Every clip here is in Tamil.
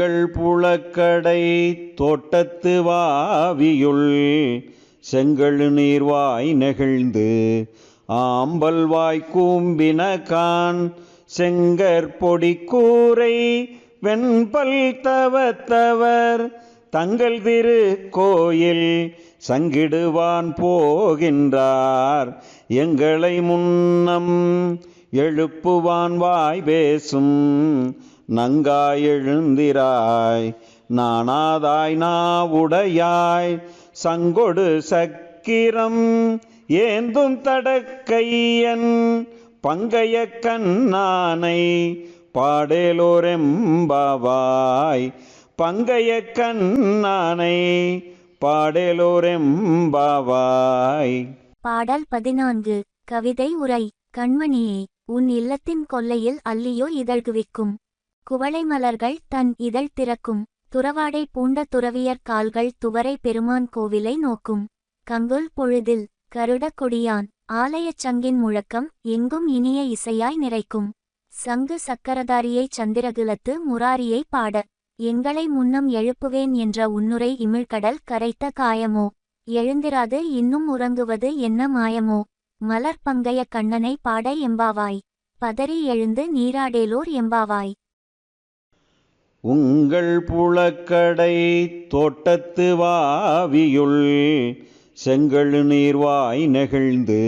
உங்கள் புழக்கடை தோட்டத்து வாவியுள் செங்கழு நீர்வாய் நெகிழ்ந்து ஆம்பல் கூம்பினகான் செங்கற்பொடி கான் கூரை வெண்பல் தவத்தவர் தங்கள் திரு கோயில் சங்கிடுவான் போகின்றார். எங்களை முன்னம் எழுப்புவான் வாய் பேசும் நங்காய் எழுந்திராய் நாணாதாய் நாவுடையாய். சங்கொடு சக்கிரம் ஏந்தும் தடக்கையன் பங்கைய கண்ணானை பாடேலோரெம்பாவாய். பங்கைய கண்ணானை பாடேலோரெம்பாவாய். பாடல் பதினான்கு கவிதை உரை கண்மணியே உன் இல்லத்தின் கொல்லையில் அல்லியோ இதழ்குவிக்கும் குவளை மலர்கள் தன் இதழ் திறக்கும் துறவாடை பூண்ட துறவியர் கால்கள் துவரை பெருமான் கோவிலை நோக்கும். கங்குல் பொழுதில் கருடக் கொடியான் ஆலயச் சங்கின் முழக்கம் எங்கும் இனிய இசையாய் நிறைக்கும். சங்கு சக்கரதாரியைச் சந்திரகுலத்து முராரியை பாட எங்களை முன்னம் எழுப்புவேன் என்ற உன்னுரை இமிழ்கடல் கரைத்த காயமோ? எழுந்திராது இன்னும் உறங்குவது என்ன மாயமோ? மலர் பங்கைய கண்ணனை பாட எம்பாவாய். பதறி எழுந்து நீராடேலோர் எம்பாவாய். உங்கள் புழக்கடை தோட்டத்து வாவியுள் செங்கழு நீர்வாய் நெகிழ்ந்து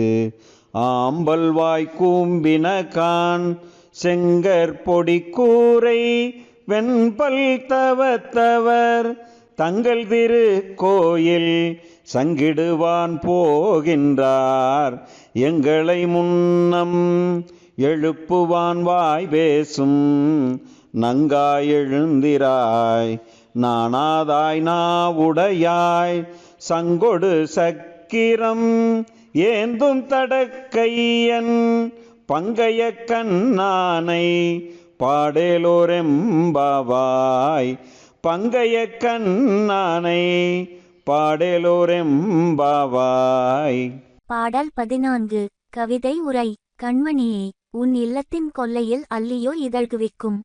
ஆம்பல் வாய் கூம்பின கான் கூரை வெண்பல் தவத்தவர் தங்கள் திரு கோயில் சங்கிடுவான் போகின்றார். எங்களை முன்னம் எழுப்புவான் வாய் பேசும் நங்காய் எழுந்திராய் நானாதாய் நாவுடையாய் சங்கொடு சக்கிரம் ஏந்தும் தடக்கையன் பங்கைய கண்ணானை பாடேலோரெம்பாவாய் பங்கைய கண்ணானை பாடேலோரெம்பாவாய். பாடல் பதினான்கு கவிதை உரை கண்மணியே உன் இல்லத்தின் கொல்லையில் அல்லியோ இதழ்குவிக்கும்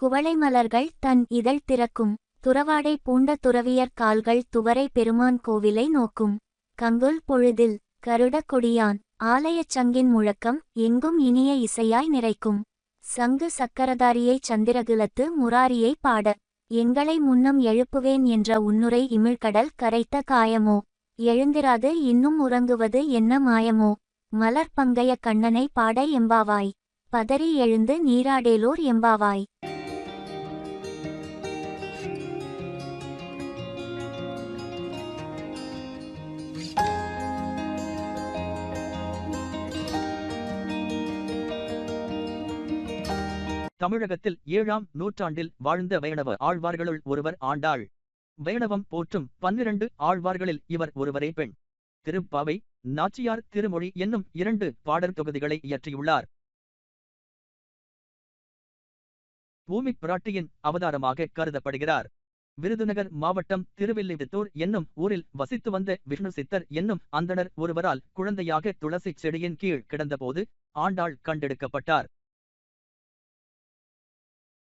குவளை மலர்கள் தன் இதழ் திறக்கும். துறவாடை பூண்ட துறவியர் கால்கள் துவரை பெருமான் கோவிலை நோக்கும். கங்குல் பொழுதில் கருடக் கொடியான் ஆலயச் சங்கின் முழக்கம் எங்கும் இனிய இசையாய் நிறைக்கும். சங்கு சக்கரதாரியைச் சந்திரகுலத்து முராரியை பாட. எங்களை முன்னம் எழுப்புவேன் என்ற உன்னுரை இமிழ்கடல் கரைத்த காயமோ? எழுந்திராது இன்னும் உறங்குவது என்ன மாயமோ? மலர் பங்கைய கண்ணனை பாட எம்பாவாய். பதறி எழுந்து நீராடேலோர் எம்பாவாய். தமிழகத்தில் ஏழாம் நூற்றாண்டில் வாழ்ந்த வைணவ ஆழ்வார்களுள் ஒருவர் ஆண்டாள். வைணவம் போற்றும் பன்னிரண்டு ஆழ்வார்களில் இவர் ஒருவரே பெண். திருப்பாவை நாச்சியார் திருமொழி என்னும் இரண்டு பாடற் தொகுதிகளை இயற்றியுள்ளார். பூமி பிராட்டியின் அவதாரமாக கருதப்படுகிறார். விருதுநகர் மாவட்டம் திருவில்லிபுத்தூர் என்னும் ஊரில் வசித்து வந்த விஷ்ணு சித்தர் என்னும் அந்தணர் ஒருவரால் குழந்தையாக துளசி செடியின் கீழ் கிடந்தபோது ஆண்டாள் கண்டெடுக்கப்பட்டார்.